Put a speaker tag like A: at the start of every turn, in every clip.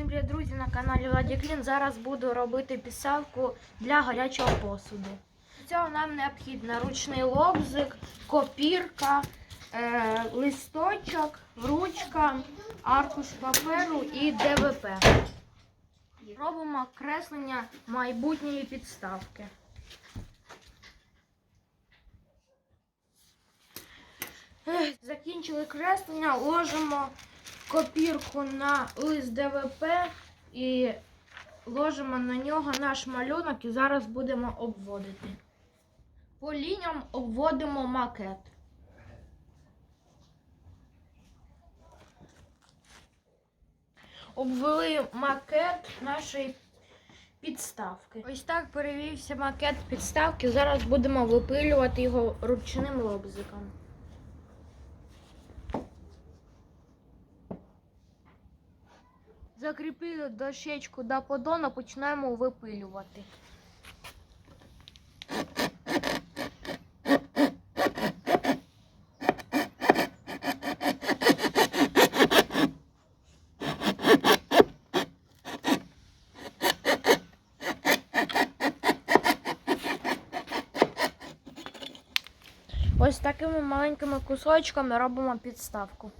A: Всім привіт, друзі, на каналі Владі Клін. Зараз буду робити підставку для гарячого посуду. Для цього нам необхідно ручний лобзик, копірка, е, листочок, ручка, аркуш паперу і ДВП. Робимо креслення майбутньої підставки. Закінчили креслення, ложимо копірку на лист ДВП і ложимо на нього наш малюнок і зараз будемо обводити. По лініям обводимо макет. Обвели макет нашої підставки. Ось так перевівся макет підставки. Зараз будемо випилювати його ручним лобзиком. Закріпили дощечку до подона, починаємо випилювати. Ось такими маленькими кусочками робимо підставку.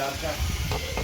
B: आपका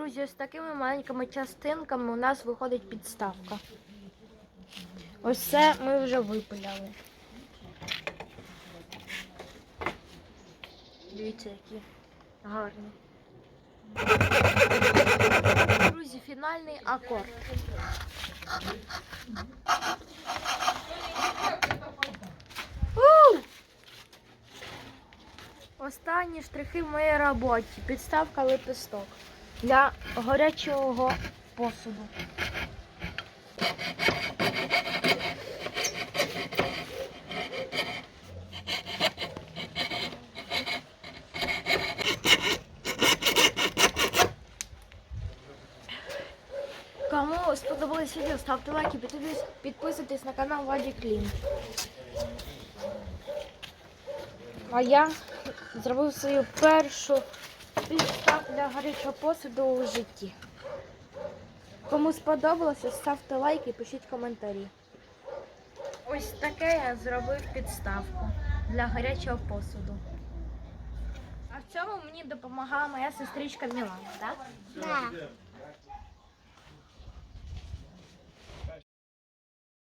A: Друзі, ось такими маленькими частинками у нас виходить підставка. Ось це ми вже випиляли. Дивіться, які гарні. Друзі, фінальний акорд. Останні штрихи в моїй роботі. Підставка лепесток для гарячого посуду. Кому сподобалось відео, ставте лайки, підписуйтесь на канал Ваді Клін. А я зробив свою першу підставку для гарячого посуду у житті. Кому сподобалося, ставте лайк і пишіть коментарі. Ось таке я зробив підставку для гарячого посуду. А в цьому мені допомагала моя сестричка Мілана, так?
C: Да.